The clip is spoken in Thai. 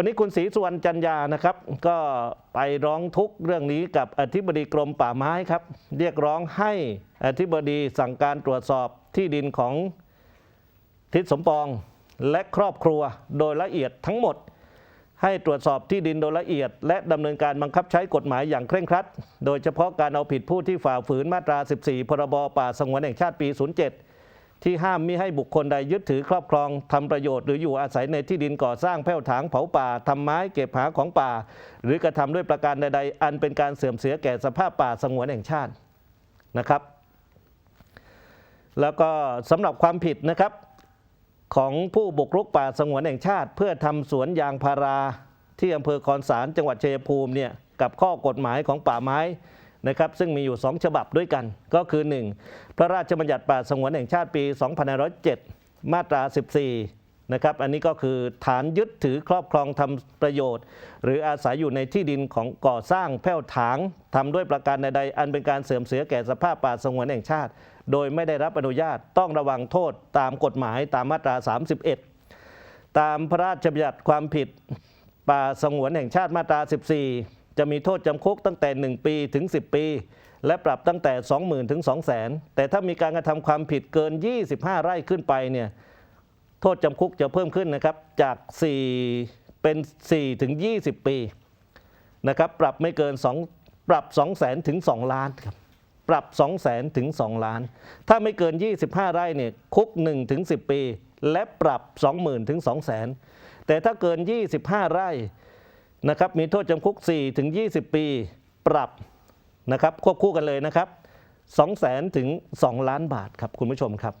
วันนี้คุณศรีสุวรรณจันยานะครับ ก็ไปร้องทุกข์เรื่องนี้กับอธิบดีกรมป่าไม้ครับ เรียกร้องให้อธิบดีสั่งการตรวจสอบที่ดินของทิศสมปองและครอบครัวโดยละเอียดทั้งหมด ให้ตรวจสอบที่ดินโดยละเอียด และดำเนินการบังคับใช้กฎหมายอย่างเคร่งครัด โดยเฉพาะการเอาผิดผู้ที่ฝ่าฝืนมาตรา 14 พรบป่าสงวนแห่งชาติปี 07 ที่ห้ามมิให้บุคคลใดยึดถือครอบครองทำประโยชน์หรืออยู่อาศัยในที่ดินก่อสร้างแผ่วถางเผาป่าทำไม้เก็บหาของป่า หรือกระทำด้วยประการใด ๆ อันเป็นการเสื่อมเสียแก่สภาพป่าสงวนแห่งชาตินะครับ แล้วก็สำหรับความผิดนะครับของผู้บุกรุกป่าสงวนแห่งชาติ เพื่อทำสวนยางพาราที่อำเภอคอนสารจังหวัดเชัยภูมิเนี่ยกับข้อกฎหมายของป่าไม้ นะครับซึ่งมีอยู่ 2 ฉบับด้วยกัน ก็คือ 1. พระราชบัญญัติป่าสงวนแห่งชาติปี 2507 มาตรา 14 นะครับ อันนี้ก็คือฐานยึดถือครอบครองทำประโยชน์ หรืออาศัยอยู่ในที่ดินของก่อสร้างแผ่วถางทำด้วยประการใดๆอันเป็นการเสื่อมเสียแก่สภาพป่าสงวนแห่งชาติ โดยไม่ได้รับอนุญาตต้องระวังโทษตามกฎหมายตามมาตรา 31 ตามพระราชบัญญัติความผิดป่าสงวนแห่งชาติมาตรา 14 จะมีโทษจำคุกตั้งแต่ 1 ปีถึง 10 ปี และปรับตั้งแต่ 20,000ถึง200,000 แต่ถ้ามีการกระทำความผิดเกิน 25 ไร่ขึ้นไปเนี่ยโทษจำคุกจะเพิ่มขึ้นนะครับจาก 4 เป็น 4 ถึง 20 ปีนะครับปรับไม่เกิน 2 ปรับ 2 0 0 0 0ถึง 2 ล้านครับปรับ 2 0 0แสนถึง 2 ล้าน ถ้าไม่เกิน 25 ไร่เนี่ยคุก1ถึง10 ปี และปรับ 20,000ถึง2 0 0แสนแต่ถ้าเกิน 25 ไร่ นะครับมีโทษจำคุก 4 ถึง 20 ปีปรับนะครับควบคู่กันเลยนะครับ2 0 0แสนถึง 2 ล้านบาทครับคุณผู้ชมครับ